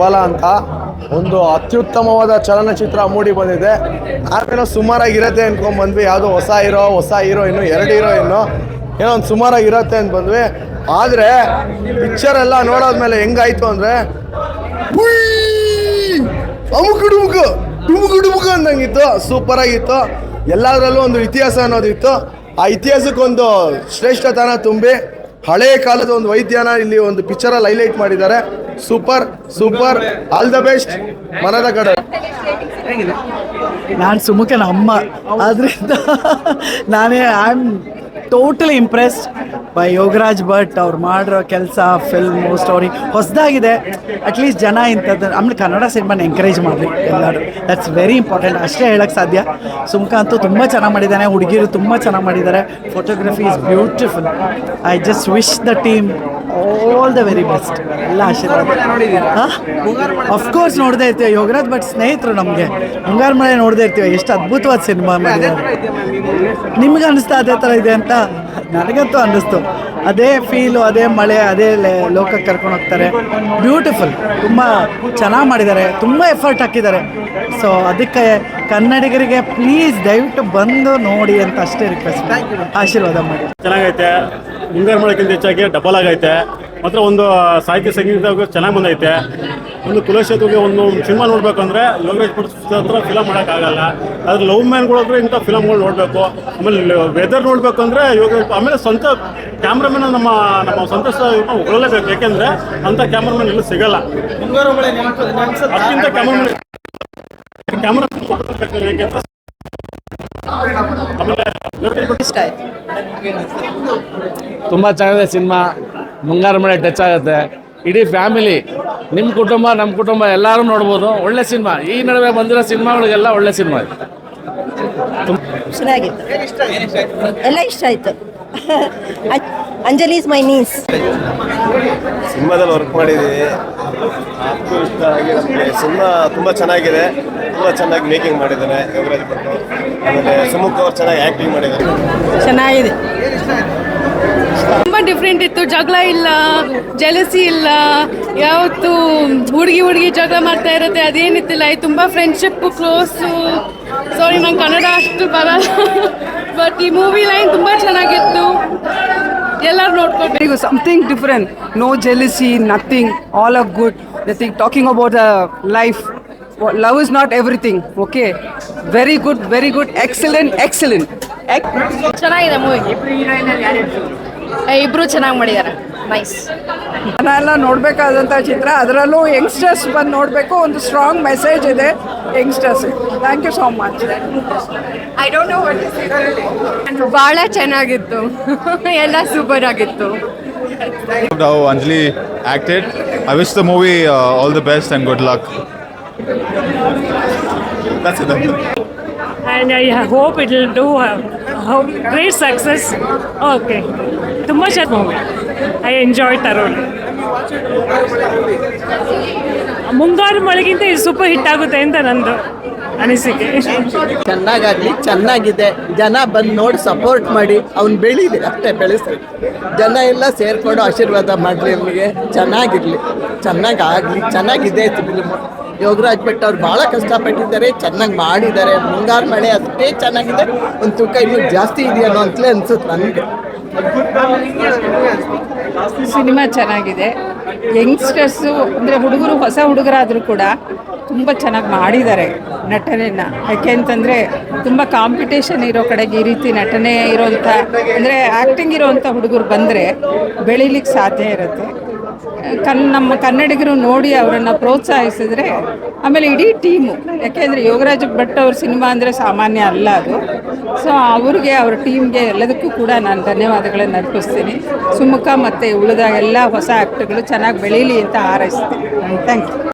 ಬಾಲ ಅಂತ ಒಂದು ಅತ್ಯುತ್ತಮವಾದ ಚಲನಚಿತ್ರ ಮೂಡಿ ಬಂದಿದೆ. ನಾವೇನೋ ಸುಮಾರಾಗಿರತ್ತೆ ಅನ್ಕೊಂಡ್ ಬಂದ್ವಿ ಯಾವುದೋ ಹೊಸ ಹೀರೋ, ಹೊಸ ಹೀರೋಯಿನ್ನು ಎರಡು ಹೀರೋಯಿನ್ನು ಏನೋ ಒಂದು ಸುಮಾರಾಗಿರತ್ತೆ ಅಂತ ಬಂದ್ವಿ ಆದರೆ ಪಿಕ್ಚರ್ ಎಲ್ಲ ನೋಡೋದ್ಮೇಲೆ ಹೆಂಗಾಯ್ತು ಅಂದರೆ ಅಮುಕು ಡುಮುಕು ಡುಮುಕು ಡುಮುಕು ಅಂದಂಗಿತ್ತು. ಸೂಪರಾಗಿತ್ತು. ಎಲ್ಲದರಲ್ಲೂ ಒಂದು ಇತಿಹಾಸ ಅನ್ನೋದಿತ್ತು. ಆ ಇತಿಹಾಸಕ್ಕೊಂದು ಶ್ರೇಷ್ಠತನ ತುಂಬಿ ಹಳೆಯ ಕಾಲದ ಒಂದು ವೈದ್ಯನ ಇಲ್ಲಿ ಒಂದು ಪಿಕ್ಚರಲ್ಲಿ ಹೈಲೈಟ್ ಮಾಡಿದ್ದಾರೆ. Super super. All the best ಮನದ ಕಡೆ. ನಾನು ಸುಮುಖನ ಅಮ್ಮ. ಆದ್ರಿಂದ ನಾನೇ I am totally impressed by Yogaraj Bhat ಅವ್ರು ಮಾಡಿರೋ ಕೆಲಸ ಫಿಲ್ಮು ಸ್ಟೋರಿ ಹೊಸದಾಗಿದೆ. ಅಟ್ಲೀಸ್ಟ್ ಜನ ಇಂಥದ್ದು, ಆಮೇಲೆ ಕನ್ನಡ ಸಿನಿಮಾನ ಎಂಕರೇಜ್ ಮಾಡಲಿ ಎಲ್ಲರೂ. ದಟ್ಸ್ ವೆರಿ ಇಂಪಾರ್ಟೆಂಟ್ ಅಷ್ಟೇ ಹೇಳಕ್ಕೆ ಸಾಧ್ಯ. ಸುಮ್ಕ ಅಂತೂ ತುಂಬ ಚೆನ್ನಾಗಿ ಮಾಡಿದ್ದಾನೆ ಹುಡುಗಿರು ತುಂಬ ಚೆನ್ನಾಗಿ ಮಾಡಿದ್ದಾರೆ photography is beautiful I just wish the team all the very best ಎಲ್ಲ ಆಶೀರ್ವಾದ. ಅಫ್ಕೋರ್ಸ್ ನೋಡದೇ ಇರ್ತೀವಿ. ಯೋಗರಾಜ್ ಬಟ್ ಸ್ನೇಹಿತರು ನಮಗೆ. ಮುಂಗಾರು ಮಳೆ ನೋಡದೇ ಇರ್ತೀವಿ. ಎಷ್ಟು ಅದ್ಭುತವಾದ ಸಿನಿಮಾ ಮಾಡಿದ್ದಾರೆ. ನಿಮ್ಗೆ ಅನಿಸ್ತಾ ಅದೇ ಥರ ಇದೆ ಅಂತ ನನಗಂತೂ ಅನ್ನಿಸ್ತು ಅದೇ ಫೀಲು ಅದೇ ಮಳೆ ಅದೇ ಲೆ- ಲೋಕಕ್ಕೆ ಕರ್ಕೊಂಡು ಹೋಗ್ತಾರೆ. ಬ್ಯೂಟಿಫುಲ್ ತುಂಬ ಚೆನ್ನಾಗಿ ಮಾಡಿದ್ದಾರೆ. ತುಂಬ ಎಫರ್ಟ್ ಹಾಕಿದ್ದಾರೆ. ಸೊ ಅದಕ್ಕೆ ಕನ್ನಡಿಗರಿಗೆ ಪ್ಲೀಸ್ ದಯವಿಟ್ಟು ಬಂದು ನೋಡಿ ಅಂತ ಅಷ್ಟೇ ರಿಕ್ವೆಸ್ಟ್ ಆಶೀರ್ವಾದ ಮಾಡಿ. ಚೆನ್ನಾಗೈತೆ. ಮುಂಗಾರು ಮಾಡೋಕ್ಕಿಂತ ಹೆಚ್ಚಾಗಿ ಡಬಲ್ ಆಗೈತೆ. ಮಾತ್ರ ಒಂದು ಸಾಹಿತ್ಯ ಸಂಗೀತ ಚೆನ್ನಾಗಿ ಬಂದೈತೆ. ಒಂದು ಕುಲಶೇತುಗೆ ಒಂದು ಸಿನಿಮಾ ನೋಡ್ಬೇಕಂದ್ರೆ ಭಟ್ ಹತ್ರ ಫಿಲಮ್ ಮಾಡೋಕ್ಕಾಗಲ್ಲ. ಅದ್ರ ಲವ್ ಮ್ಯಾನ್ಗಳಾದ್ರೆ ಇಂಥ ಫಿಲಮ್ಗಳು ನೋಡಬೇಕು. ಆಮೇಲೆ ವೆದರ್ ನೋಡ್ಬೇಕಂದ್ರೆ ಇವಾಗ ಆಮೇಲೆ ಸ್ವಂತ ಕ್ಯಾಮ್ರಾಮನ್ ನಮ್ಮ ನಮ್ಮ ಸಂತೋಷ ಹೊಗಳಲೇಬೇಕು. ಯಾಕೆಂದರೆ ಅಂಥ ಕ್ಯಾಮ್ರಾಮನ್ ಎಲ್ಲೂ ಸಿಗಲ್ಲ. ಅದಕ್ಕಿಂತ ಕ್ಯಾಮ್ರಾಮನ್ ಕ್ಯಾಮ್ರಾ ಇಷ್ಟ ಆಯ್ತು ತುಂಬ ಚೆನ್ನಾಗಿದೆ ಸಿನಿಮಾ. ಮುಂಗಾರು ಮಳೆ ಟಚ್ ಆಗುತ್ತೆ. ಇಡೀ ಫ್ಯಾಮಿಲಿ ನಿಮ್ಮ ಕುಟುಂಬ ನಮ್ಮ ಕುಟುಂಬ ಎಲ್ಲರೂ ನೋಡ್ಬೋದು. ಒಳ್ಳೆ ಸಿನಿಮಾ. ಈ ನಡುವೆ ಬಂದಿರೋ ಸಿನಿಮಾಗಳಿಗೆಲ್ಲ ಒಳ್ಳೆ ಸಿನಿಮಾ ಇದೆ. ಚೆನ್ನಾಗಿತ್ತು. ಎಲ್ಲ ಇಷ್ಟ ಆಯಿತು. ಅಂಜಲಿ ಇಸ್ ಮೈ ನೀಸ್ ಸಿನಿಮಾದಲ್ಲಿ ವರ್ಕ್ ಮಾಡಿದ್ದೀವಿ ಇಷ್ಟ ಆಗಿ ನಮಗೆ. ಸಿನಿಮಾ ತುಂಬ ಚೆನ್ನಾಗಿದೆ. ತುಂಬ ಚೆನ್ನಾಗಿ ಮೇಕಿಂಗ್ ಮಾಡಿದ್ದಾರೆ ಯೋಗರಾಜ್ ಭಟ್ ಆಮೇಲೆ ಸುಮುಖ್ ಅವ್ರು ಚೆನ್ನಾಗಿ ಆ್ಯಕ್ಟಿಂಗ್ ಮಾಡಿದ್ದಾರೆ. ಚೆನ್ನಾಗಿದೆ. ತುಂಬ ಡಿಫ್ರೆಂಟ್ ಇತ್ತು. ಜಗಳ ಇಲ್ಲ ಜಲಸಿ ಇಲ್ಲ. ಯಾವತ್ತು ಹುಡುಗಿ ಹುಡುಗಿ ಜಗಳ ಮಾಡ್ತಾ ಇರುತ್ತೆ. ಅದೇನಿತ್ತಿಲ್ಲ. ಇದು ತುಂಬ ಫ್ರೆಂಡ್ಶಿಪ್ ಕ್ಲೋಸು ಸಾರಿ ನಂಗೆ ಕನ್ನಡ ಅಷ್ಟು ಬರಲ್ಲ. ಬಟ್ ಈ ಮೂವಿ ಲೈನ್ ತುಂಬ ಚೆನ್ನಾಗಿತ್ತು. ಎಲ್ಲರೂ ನೋಡ್ಕೊಬೇಕು something different no jealousy nothing all of All are talking about the talking love is not everything okay very good very good excellent excellent ಚೆನ್ನಾಗಿದೆ ಮೂವಿ ಇಬ್ರು ಚೆನ್ನಾಗಿ ಮಾಡಿದ್ದಾರೆ ನಾನೆಲ್ಲ ನೋಡಬೇಕಾದಂಥ ಚಿತ್ರ ಅದರಲ್ಲೂ ಯಂಗ್ಸ್ಟರ್ಸ್ ಬಂದು ನೋಡಬೇಕು ಒಂದು ಸ್ಟ್ರಾಂಗ್ ಮೆಸೇಜ್ ಇದೆ youngsters thank you so much I don't know ಭಾಳ ಚೆನ್ನಾಗಿತ್ತು. ಎಲ್ಲ ಸೂಪರ್ ಆಗಿತ್ತು. Anjali acted I wish the movie all the best and good luck That's enough. and I hope it will do uh, great success. Okay. ತುಂಬ ಚೆನ್ನಾಗಿ movie I enjoy ತರೋಲಿ ಮುಂಗಾರು ಮಳೆಗಿಂತ ಇದು super hit ಆಗುತ್ತೆ ಅಂತ ನಂದು ಅನಿಸಿಕೆ. ಚೆನ್ನಾಗಾಗ್ಲಿ ಚೆನ್ನಾಗಿದೆ. ಜನ ಬಂದು ನೋಡಿ ಸಪೋರ್ಟ್ ಮಾಡಿ. ಅವ್ನು ಬೆಳೀಲಿ ಅಷ್ಟೇ ಬೆಳೆಸ್ರಿ. ಜನ ಎಲ್ಲ ಸೇರ್ಕೊಂಡು ಆಶೀರ್ವಾದ ಮಾಡಲಿ ಅವನಿಗೆ. ಚೆನ್ನಾಗಿರಲಿ. ಚೆನ್ನಾಗಿ ಆಗಲಿ. ಚೆನ್ನಾಗಿದೆ. ಫಿಲ್ಮು ಯೋಗರಾಜ್ ಭಟ್ ಅವ್ರು ಭಾಳ ಕಷ್ಟಪಟ್ಟಿದ್ದಾರೆ, ಚೆನ್ನಾಗಿ ಮಾಡಿದ್ದಾರೆ. ಮುಂಗಾರು ಮಳೆ ಅಷ್ಟೇ ಚೆನ್ನಾಗಿದೆ. ಒಂದು ತೂಕ ಇನ್ನೂ ಜಾಸ್ತಿ ಇದೆಯೋ ಅಂತಲೇ ಅನ್ಸುತ್ತೆ ನನಗೆ. ಸಿನಿಮಾ ಚೆನ್ನಾಗಿದೆ. ಯಂಗ್ಸ್ಟರ್ಸು, ಅಂದರೆ ಹುಡುಗರು, ಹೊಸ ಹುಡುಗರಾದರೂ ಕೂಡ ತುಂಬ ಚೆನ್ನಾಗಿ ಮಾಡಿದ್ದಾರೆ ನಟನೆಯನ್ನು ಯಾಕೆ ಅಂತಂದರೆ ತುಂಬ ಕಾಂಪಿಟೇಷನ್ ಇರೋ ಕಡೆಗೆ ಈ ರೀತಿ ನಟನೆ ಇರೋಂಥ, ಅಂದರೆ ಆ್ಯಕ್ಟಿಂಗ್ ಇರೋವಂಥ ಹುಡುಗರು ಬಂದರೆ ಬೆಳೀಲಿಕ್ಕೆ ಸಾಧ್ಯ ಇರುತ್ತೆ. ಕನ್ ನಮ್ಮ ಕನ್ನಡಿಗರು ನೋಡಿ ಅವರನ್ನು ಪ್ರೋತ್ಸಾಹಿಸಿದ್ರೆ ಆಮೇಲೆ ಇಡೀ ಟೀಮು, ಯಾಕೆಂದರೆ ಯೋಗರಾಜ್ ಭಟ್ ಅವ್ರ ಸಿನಿಮಾ ಅಂದರೆ ಸಾಮಾನ್ಯ ಅಲ್ಲ ಅದು. ಸೊ ಅವ್ರಿಗೆ, ಅವ್ರ ಟೀಮ್ಗೆ ಎಲ್ಲದಕ್ಕೂ ಕೂಡ ನಾನು ಧನ್ಯವಾದಗಳನ್ನು ಅರ್ಪಿಸ್ತೀನಿ. ಸುಮುಖ ಮತ್ತು ಉಳಿದ ಎಲ್ಲ ಹೊಸ ಆ್ಯಕ್ಟ್ಗಳು ಚೆನ್ನಾಗಿ ಬೆಳೀಲಿ ಅಂತ ಹಾರೈಸ್ತೀನಿ. Thank you